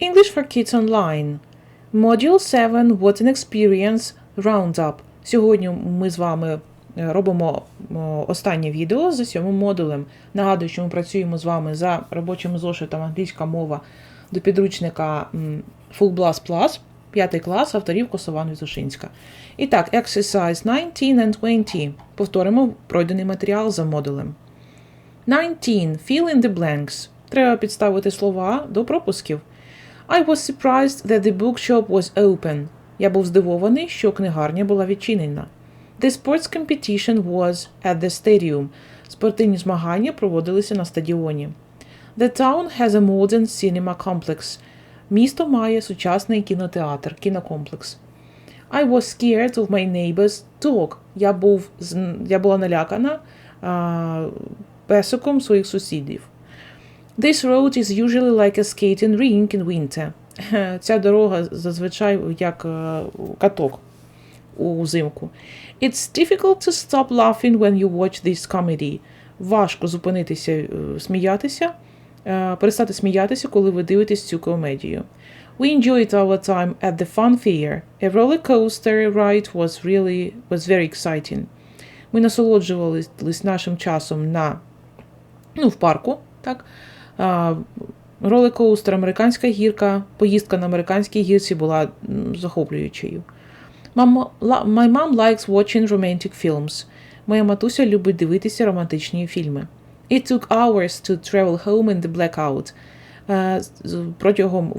English for Kids Online. Module 7 What an Experience Roundup. Сьогодні ми з вами е, робимо останнє відео за сьомим модулем. Нагадую, що ми працюємо з вами за робочим зошитом англійська мова до підручника Full Blast Plus, 5 клас, авторів Косован Візушинська. І так, Exercise 19 and 20. Повторимо пройдений матеріал за модулем. 19. Fill in the blanks. Треба підставити слова до пропусків. I was surprised that the bookshop was open. Я був здивований, що книгарня була відчинена. The sports competition was at the stadium. Спортивні змагання проводилися на стадіоні. The town has a modern cinema complex. Місто має сучасний кінотеатр, кінокомплекс. I was scared of my neighbor's dog. Я, був, я була налякана а, песиком своїх сусідів. This road is usually like a skating rink in winter. Ця дорога зазвичай як е, каток у взимку. It's difficult to stop laughing when you watch this comedy. Важко зупинитися е, сміятися, е, перестати сміятися, коли ви дивитесь цю комедію. We enjoyed our time at the fun fair. A roller coaster ride was really was very exciting. Ми насолоджувалися нашим часом на ну, в парку, так. Роликоустер, американська гірка, поїздка на американській гірці була захоплюючою. My mom likes watching romantic films. Моя матуся любить дивитися романтичні фільми. It took hours to travel home in the blackout. Протягом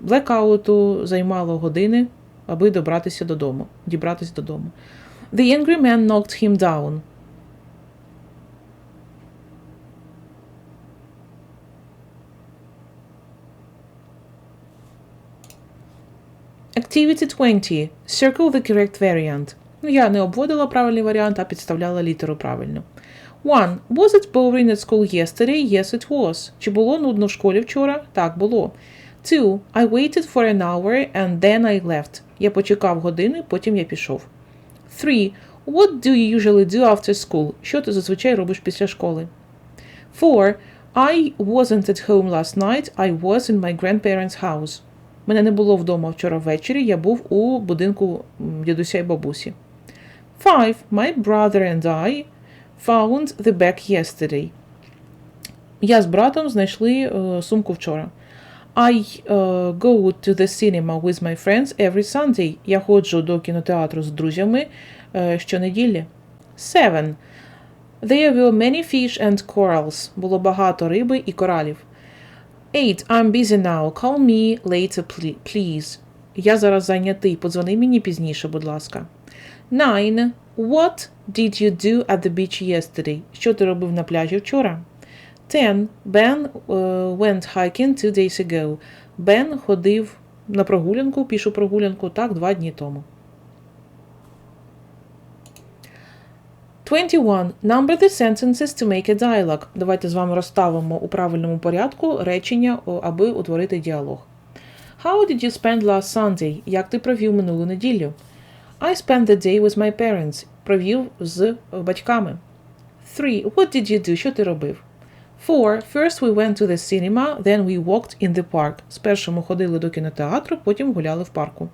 блекауту займало години, аби добратися додому, дібратися додому. The angry man knocked him down. Activity 20. Circle the correct variant. Ну, я не обводила правильний варіант, а підставляла літеру правильно. 1. Was it boring at school yesterday? Yes, it was. Чи було нудно в школі вчора? Так, було. 2. I waited for an hour and then I left. Я почекав години, потім я пішов. 3. What do you usually do after school? Що ти зазвичай робиш після школи? 4. I wasn't at home last night. I was in my grandparents' house. Мене не було вдома вчора ввечері, я був у будинку дідуся і бабусі. 5. My brother and I found the bag yesterday. Я з братом знайшли е, сумку вчора. I е, go to the cinema with my friends every Sunday. Я ходжу до кінотеатру з друзями е, щонеділі. 7. There were many fish and corals. Було багато риби і коралів. 8. I'm busy now. Call me later, please. Я зараз зайнятий. Подзвони мені пізніше, будь ласка. 9. What did you do at the beach yesterday? Що ти робив на пляжі вчора? 10. Ben uh, went hiking two days ago. Бен ходив на прогулянку, пішу прогулянку, так, два дні тому. 21. Number the sentences to make a dialogue. Давайте з вами розставимо у правильному порядку речення, аби утворити діалог. How did you spend last Sunday? Як ти провів минулу неділю? I spent the day with my parents. Провів з е, батьками. 3. What did you do? Що ти робив? 4. First we went to the cinema, then we walked in the park. Спершу ми ходили до кінотеатру, потім гуляли в парку.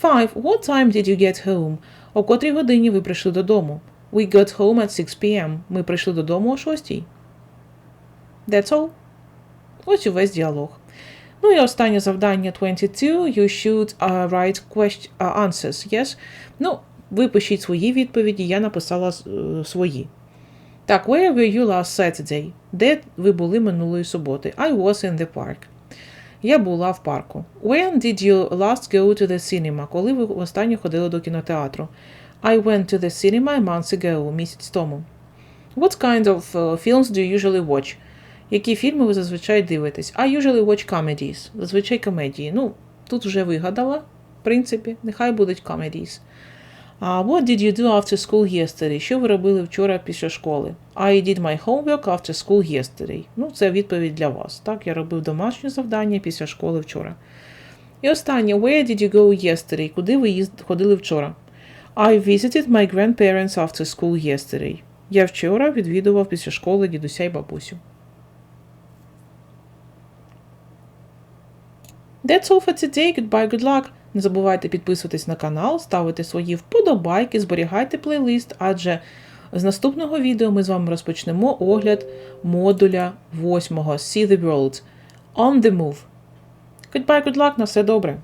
5. What time did you get home? О котрій годині ви прийшли додому? We got home at 6 p.m. Ми прийшли додому о 6. That's all. Ось увесь діалог. Ну і останнє завдання 22. You should uh, write question, uh, answers. Yes? Ну, ви пишіть свої відповіді, я написала е, свої. Так, where were you last Saturday? Де ви були минулої суботи? I was in the park. Я була в парку. When did you last go to the cinema? Коли ви останнє ходили до кінотеатру? I went to the cinema a month ago, місяць тому. What kind of uh, films do you usually watch? Які фільми ви зазвичай дивитесь? I usually watch comedies. Зазвичай комедії. Ну, тут вже вигадала, в принципі, нехай будуть comedies. Uh, what did you do after school yesterday? Що ви робили вчора після школи? I did my homework after school yesterday. Ну, це відповідь для вас. Так, я робив домашнє завдання після школи вчора. І останнє, where did you go yesterday? Куди ви ходили вчора? I visited my grandparents after school yesterday. Я вчора відвідував після школи дідуся й бабусю. That's all for today. Goodbye, good luck. Не забувайте підписуватись на канал, ставити свої вподобайки, зберігайте плейлист, адже з наступного відео ми з вами розпочнемо огляд модуля 8 See the World. On the Move. Goodbye, good luck, на все добре.